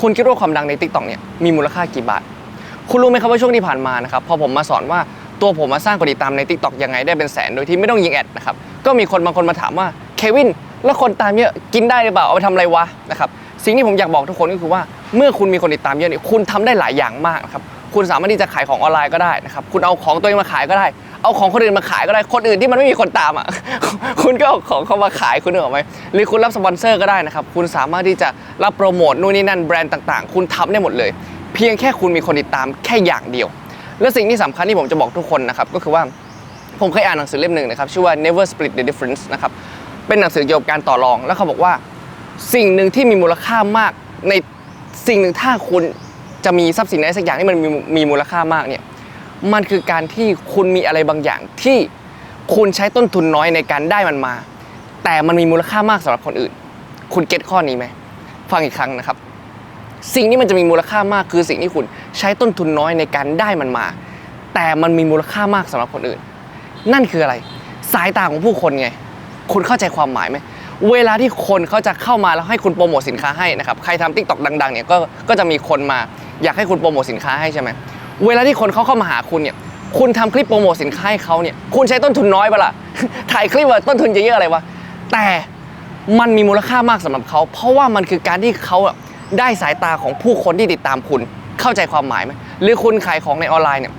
คุณคิดว่าความดังใน t ิ k t o k เนี่ยมีมูลค่ากี่บาท คุณรู้ไหมครับว่าช่วงที่ผ่านมานะครับพอผมมาสอนว่าตัวผมมาสร้างกดติดตามใน t ิ k t o k ยังไงได้เป็นแสนโดยที่ไม่ต้องยิงแอดนะครับก็มีคนบางคนมาถามว่าเควินแล้วคนตามเยอะกินได้หรือเปล่าเอาไปทำอะไรวะนะครับสิ่งที่ผมอยากบอกทุกคนก็คือว่าเมื่อคุณมีคนติดตามเยอะเนี่ยคุณทำได้หลายอย่างมากนะครับคุณสามารถที่จะขายของออนไลน์ก็ได้นะครับคุณเอาของตัวเองมาขายก็ได้ เอาของคนอื่นมาขายก็ได้คนอื่นที่มันไม่มีคนตามอะ คุณก็เอาของเขามาขายคุณนึกออไหมหรือคุณรับสปอนเซอร์ก็ได้นะครับ คุณสามารถที่จะรับโปรโมทนู่นนี่นั่นแบรนด์ต่างๆ คุณทำได้หมดเลย เพียงแค่คุณมีคนติดตามแค่อย่างเดียว และสิ่งที่สำคัญที่ผมจะบอกทุกคนนะครับก็คือว่าผมเคยอ่านหนังสือเล่มหนึ่งนะครับชื่อว่า Never Split the Difference นะครับเป็นหนังสือเกี่ยวกับการต่อรอง แล้วเขาบอกว่าสิ่งหนึ่งที่มีมูลค่ามากในสิ่งหนึ่งถ้าคุณจะมีทรัพย์สินอะไรสักอย่างที่มันมีมีมูลค่ามากเนี่ย มันคือการที่คุณมีอะไรบางอย่างที่คุณใช้ต้นทุนน้อยในการได้มันมา แต่มันมีมูลค่ามากสำหรับคนอื่น คุณเก็ตข้อนี้ไหมฟังอีกครั้งนะครับ สิ่งที่มันจะมีมูลค่ามากคือสิ่งที่คุณใช้ต้นทุนน้อยในการได้มันมา แต่มันมีมูลค่ามากสำหรับคนอื่น นั่นคืออะไร สายตาของผู้คนไง คุณเข้าใจความหมายไหมเวลาที่คนเขาจะเข้ามาแล้วให้คุณโปรโมทสินค้าให้นะครับ ใครทำทิกต็อกดังๆเนี่ยก็ก็จะมีคนมาอยากให้คุณโปรโมทสินค้าให้ใช่ไหม เวลาที่คนเขาเข้ามาหาคุณเนี่ย คุณทำคลิปโปรโมทสินค้าให้เขาเนี่ย คุณใช้ต้นทุนน้อยปล่ะถ่ายคลิปว่าต้นทุนจะเยอะอะไรวะ แต่มันมีมูลค่ามากสำหรับเขา เพราะว่ามันคือการที่เขาได้สายตาของผู้คนที่ติดตามคุณ เข้าใจความหมายไหมหรือคุณขายของในออนไลน์เนี่ย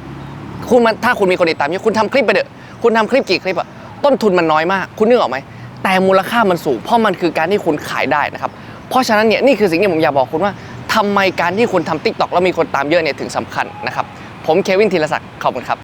คุณมันถ้าคุณมีคนติดตามเยอะคุณทำคลิปไปเถอะ คุณทำคลิปกี่คลิปอะต้นทุนมันน้อยมาก คุณนึกออกไหม แต่มูลค่ามันสูง เพราะมันคือการที่คุณขายได้นะครับ เพราะฉะนั้นเนี่ยนี่คือสิ่งที่ผมอยากบอกคุณว่า ทำไมการที่คุณทำทิกตอกแล้วมีคนตามเยอะเนี่ยถึงสำคัญนะครับ ผมเควินธีรศักดิ์ขอบคุณครับ